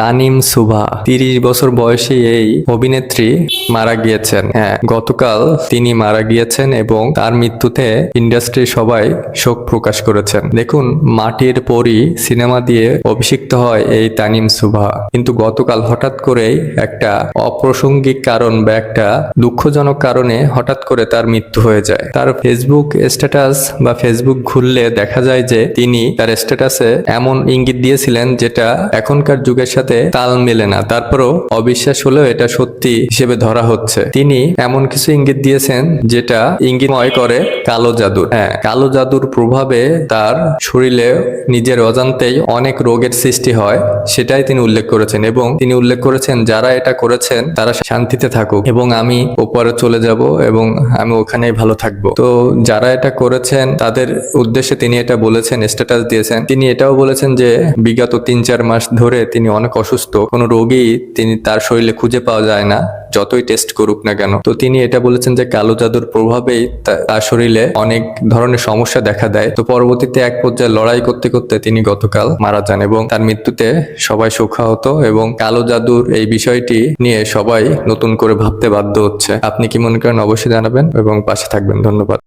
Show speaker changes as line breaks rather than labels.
তানিম সুভা, তিরিশ বছর বয়সী এই অভিনেত্রী মারা গিয়েছেন। হ্যাঁ গতকাল তিনি মারা গিয়েছেন এবং তার মৃত্যুতে ইন্ডাস্ট্রি সবাই শোক প্রকাশ করেছেন। দেখুন, মাটির পরি সিনেমা দিয়ে অভিষিক্ত হয় এই তানিম সুভা। কিন্তু গতকাল হঠাৎ করেই একটা অপ্রাসঙ্গিক কারণ বা একটা দুঃখজনক কারণে হঠাৎ করে তার মৃত্যু হয়ে যায়। তার ফেসবুক স্ট্যাটাস বা ফেসবুক ঘুরলে দেখা যায় যে তিনি তার স্ট্যাটাসে এমন ইঙ্গিত দিয়েছিলেন যেটা এখনকার যুগের সাথে তাল মেলে না। তারপরও অবিশ্বাস হলেও এটা সত্যি হিসেবে ধরা হচ্ছে। তিনি এমন কিছু ইঙ্গিত দিয়েছেন যেটা ইঙ্গিতময় করে কালো জাদুর। হ্যাঁ কালো জাদুর প্রভাবে তার শরীরে নিজের অজান্তেই অনেক রোগের সৃষ্টি হয়, সেটাই তিনি উল্লেখ করেছেন। এবং তিনি উল্লেখ করেছেন, যারা এটা করেছেন, তারা শান্তিতে থাকুক এবং আমি ওপরে চলে যাব এবং আমি ওখানেই ভালো থাকব। তো যারা এটা করেছেন, তাদের উদ্দেশ্যে তিনি এটা বলেছেন স্ট্যাটাস দিয়েছেন। তিনি এটাও বলেছেন যে বিগত তিন চার মাস ধরে তিনি অনেক অসুস্থ, কোনো রোগী তিনি তার শরীরে খুঁজে পাওয়া যায় না, যতই টেস্ট করুক না কেন। তো তিনি এটা বলেছেন যে কালো জাদুর প্রভাবেই তার শরীরে অনেক ধরনের সমস্যা দেখা দেয়। তো পরবর্তীতে এক পর্যায়ে লড়াই করতে করতে তিনি গতকাল মারা যান এবং তার মৃত্যুতে সবাই শোকাহত এবং কালো জাদুর এই বিষয়টি নিয়ে সবাই নতুন করে ভাবতে বাধ্য হচ্ছে। আপনি কি মনে করেন অবশ্যই জানাবেন এবং পাশে থাকবেন। ধন্যবাদ।